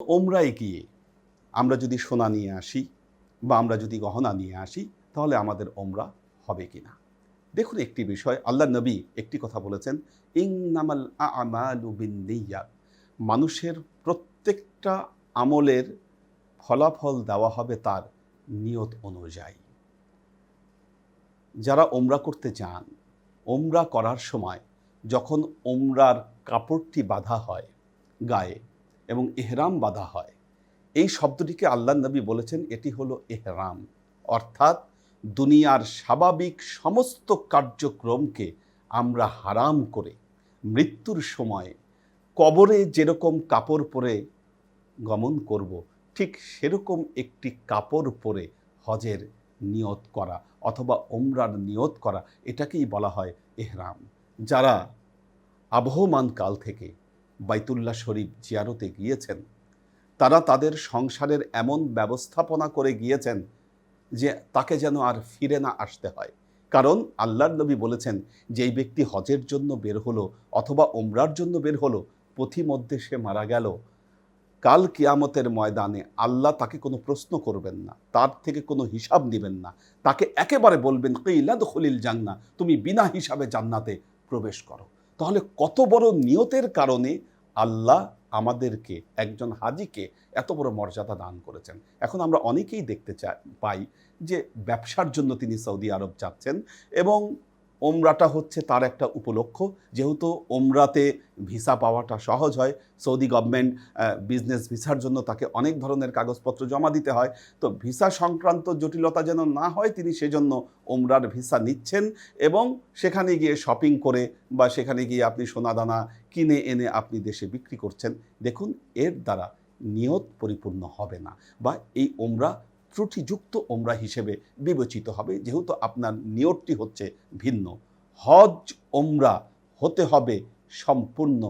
ওমরায় গিয়ে আমরা যদি সোনা নিয়ে আসি বা আমরা যদি গহনা নিয়ে আসি, তাহলে আমাদের ওমরা হবে কিনা? দেখুন একটি বিষয় আল্লাহ নবী একটি কথা বলেছেন ইংনামাল আমালু বিন্নিয়াত। মানুষের প্রত্যেকটা আমলের ফলাফল দেওয়া হবে তার নিয়ত অনুযায়ী। যারা ওমরা করতে চান, ওমরা করার সময় যখন ওমরার কাপড়টি বাঁধা হয় গায়ে এবং এহরাম বাঁধা হয়। এই শব্দটিকে আল্লাহ নবী বলেছেন, এটি হলো এহরাম অর্থাৎ দুনিয়ার স্বাভাবিক সমস্ত কার্যক্রমকে আমরা হারাম করে মৃত্যুর সময় কবরে যেরকম কাপড় পরে গমন করব, ঠিক সেরকম একটি কাপড় পরে হজের নিয়ত করা অথবা ওমরার নিয়ত করা, এটাকেই বলা হয় এহরাম যারা আবহমান কাল থেকে বাইতুল্লাহ শরীফ জিয়ারতে গিয়েছেন। তারা তাদের সংসারের এমন ব্যবস্থাপনা করে গিয়েছেন যে তাকে যেন আর ফিরে না আসতে হয়। কারণ আল্লাহর নবী বলেছেন, যেই ব্যক্তি হজের জন্য বের হলো অথবা ওমরার জন্য বের হলো, পথিমধ্যে সে মারা গেল। কাল কিয়ামতের ময়দানে আল্লাহ তাকে কোনো প্রশ্ন করবেন না, তার থেকে কোনো হিসাব নেবেন না। তাকে একেবারে বলবেন কৈলাদ খলিল জান্না তুমি বিনা হিসাবে জান্নাতে প্রবেশ করো। তাহলে কত বড় নিয়তের কারণে আল্লাহ আমাদেরকে, একজন হাজিকে এত বড় মর্যাদা দান করেছেন? এখন আমরা অনেকেই দেখতে চাই পাই যে ব্যবসার জন্য তিনি সৌদি আরব যাচ্ছেন এবং ওমরাটা হচ্ছে তার একটা উপলক্ষ যেহেতু ওমরাতে ভিসা পাওয়াটা সহজ হয়, সৌদি গভর্নমেন্ট বিজনেস ভিসার জন্য তাকে অনেক ধরনের কাগজপত্র জমা দিতে হয়। তো ভিসা সংক্রান্ত জটিলতা যেন না হয়, তিনি সেজন্য ওমরার ভিসা নিচ্ছেন এবং সেখানে গিয়ে শপিং করে বা সেখানে গিয়ে আপনি সোনাদানা কিনে এনে আপনি দেশে বিক্রি করছেন। দেখুন, এর দ্বারা নিয়ত পরিপূর্ণ হবে না বা এই ওমরা ত্রুটিযুক্ত ওমরা হিসেবে বিবেচিত হবে, যেহেতু আপনার নিয়তটি হচ্ছে ভিন্ন। হজ ওমরা হতে হবে সম্পূর্ণ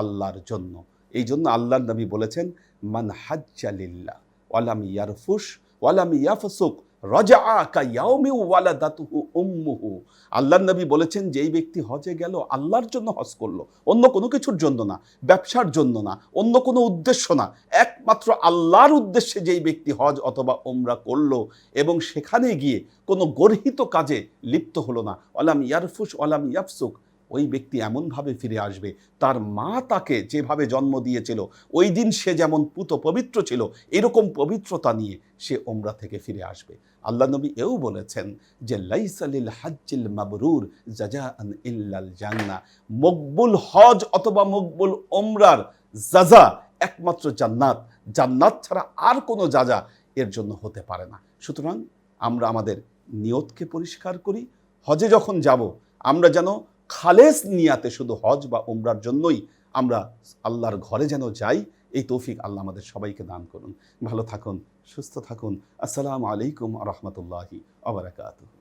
আল্লাহর জন্য। এই জন্য আল্লাহর নবী বলেছেন, মান হাজ্জালিল্লা ওয়ালাম ইয়ারফুস ওয়ালাম ইয়াফসুক রজা নবী বলেছেন, যেই ব্যক্তি হজে গেল, আল্লাহর জন্য হজ করল। অন্য কোনো কিছুর জন্য না, ব্যবসার জন্য না, অন্য কোনো উদ্দেশ্য না। একমাত্র আল্লাহর উদ্দেশ্যে যেই ব্যক্তি হজ অথবা ওমরা করল এবং সেখানে গিয়ে কোনো গর্হিত কাজে লিপ্ত হলো না। অলাম ইয়ারফুস অলাম ইয়াফসুক। ওই ব্যক্তি এমনভাবে ফিরে আসবে, তার মা তাকে যেভাবে জন্ম দিয়েছিল, ওই দিন সে যেমন পুত পবিত্র ছিল, এরকম পবিত্রতা নিয়ে সে ওমরা থেকে ফিরে আসবে। আল্লাহ নবী এও বলেছেন যে লাইসালিল হাজ্জিল মাবরুর জাজা আন ইল্লাল জান্না। মকবুল হজ অথবা মকবুল ওমরার জাজা একমাত্র জান্নাত। জান্নাত ছাড়া আর কোনো যাজা এর জন্য হতে পারে না। সুতরাং আমরা আমাদের নিয়তকে পরিষ্কার করি। হজে যখন যাব, আমরা যেন খালেস নিয়াতে শুধু হজ বা উমরার জন্যই আমরা আল্লাহর ঘরে যেন যাই, এই তৌফিক আল্লাহ আমাদের সবাইকে দান করুন। ভালো থাকুন, সুস্থ থাকুন। আসসালামু আলাইকুম রহমতুল্লাহি আবরাকাতুহ